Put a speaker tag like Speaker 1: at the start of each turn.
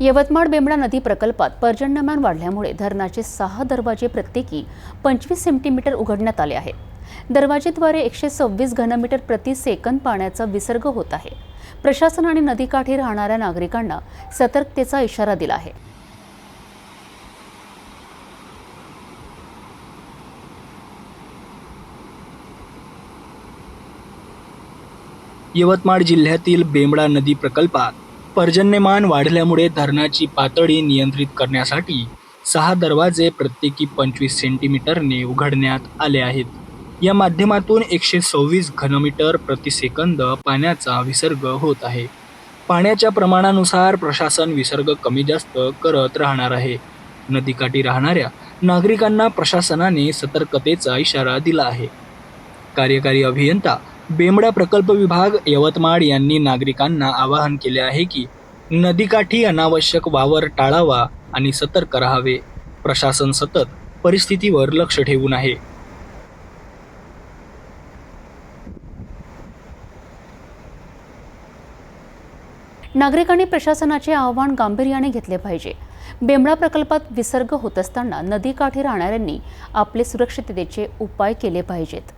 Speaker 1: यवतमाळ बेंबडा नदी प्रकल्पात पर्जन्यमान वाढल्यामुळे धरणाचे सहा दरवाजे प्रत्येकी पंचवीस सेंटीमीटर उघडण्यात आले आहेत. दरवाजेद्वारे एकशे सव्वीस घनमीटर प्रति सेकंद पाण्याचा विसर्ग होत आहे. प्रशासन आणि नदीकाठी राहणाऱ्या नागरिकांना सतर्कतेचा इशारा दिला आहे.
Speaker 2: यवतमाळ जिल्ह्यातील बेंबडा नदी प्रकल्पात पर्जन्यमान वाढल्यामुळे धरणाची पातळी नियंत्रित करण्यासाठी सहा दरवाजे प्रत्येकी पंचवीस सेंटीमीटरने उघडण्यात आले आहेत. या माध्यमातून एकशे सव्वीस घनमीटर प्रतिसेकंद पाण्याचा विसर्ग होत आहे. पाण्याच्या प्रमाणानुसार प्रशासन विसर्ग कमी जास्त करत राहणार आहे. नदीकाठी राहणाऱ्या नागरिकांना प्रशासनाने सतर्कतेचा इशारा दिला आहे. कार्यकारी अभियंता बेमडा प्रकल्प विभाग यवतमाळ यांनी नागरिकांना आवाहन केले आहे की नदीकाठी अनावश्यक वावर टाळावा आणि सतर्क राहावे. प्रशासन सतत परिस्थितीवर लक्ष ठेवून आहे.
Speaker 1: नागरिकांनी प्रशासनाचे आव्हान गांभीर्याने घेतले पाहिजे. बेंबळा प्रकल्पात विसर्ग होत असताना नदीकाठी राहणाऱ्यांनी आपले सुरक्षिततेचे उपाय केले पाहिजेत.